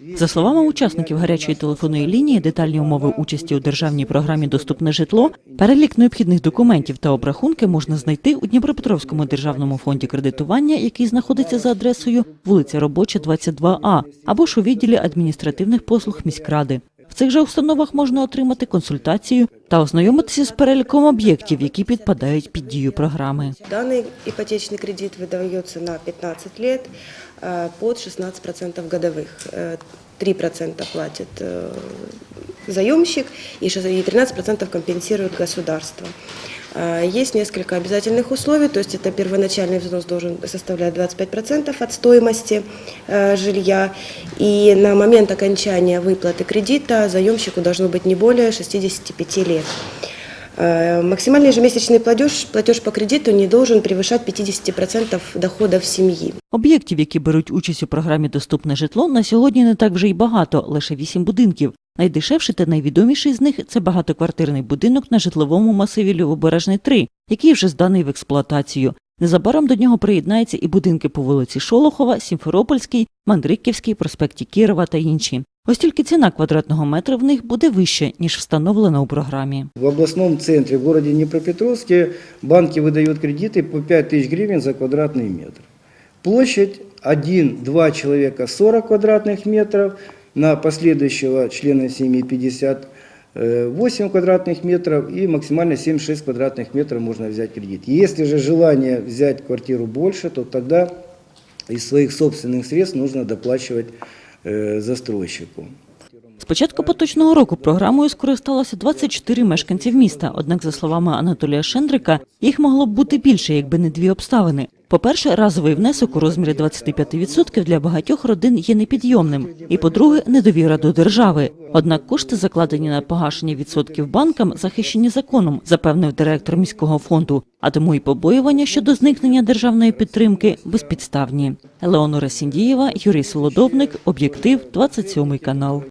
За словами учасників гарячої телефонної лінії, детальні умови участі у державній програмі Доступне житло, перелік необхідних документів та обрахунки можна знайти у Дніпропетровському державному фонді кредитування, який знаходиться за адресою вулиця Робоча, 22А, або ж у відділі адміністративних послуг міськради. В цих же установах можна отримати консультацію та ознайомитися з переліком об'єктів, які підпадають під дію програми. Данный ипотечный кредит выдается на 15 лет э, под 16% годовых. Э, 3% платит э, заемщик и шест- и 13% компенсирует государство. Э, Есть несколько обязательных условий, то есть это первоначальный взнос должен составлять 25% от стоимости э, жилья, и на момент окончания выплаты кредита заемщику должно быть не более 65 лет. Э, Максимальный ежемесячный платеж, платеж по кредиту не должен превышать 50% доходов семьи. Об'єктів, які беруть участь у програмі Доступне житло, на сьогодні не так вже й багато, лише вісім будинків. Найдешевший та найвідоміший з них це багатоквартирний будинок на житловому масиві Львобережний 3, який вже зданий в експлуатацію. Незабаром до нього приєднаються і будинки по вулиці Шолохова, Сімферопольській, Мандриківській, проспекті Кірова та інші. Ось тільки ціна квадратного метра в них буде вища, ніж встановлена у програмі. В областном центре, в городе Днепропетровске, банки выдают кредиты по 5 тысяч гривен за квадратный метр. Площадь 1-2 человека 40 квадратных метров, на последующего члена семьи 58 квадратных метров и максимально 76 квадратных метров можно взять кредит. Если же желание взять квартиру больше, то тогда из своих собственных средств нужно доплачивать э, застройщику. З початку поточного року програмою скористалося 24 мешканців міста. Однак, за словами Анатолія Шендрика, їх могло б бути більше, якби не дві обставини. По-перше, разовий внесок у розмірі 25% для багатьох родин є непідйомним. І по-друге, недовіра до держави. Однак кошти, закладені на погашення відсотків банкам, захищені законом, запевнив директор міського фонду. А тому і побоювання щодо зникнення державної підтримки безпідставні. Елеонора Сіндієва, Юрій Солодовник, Об'єктив, 27 канал.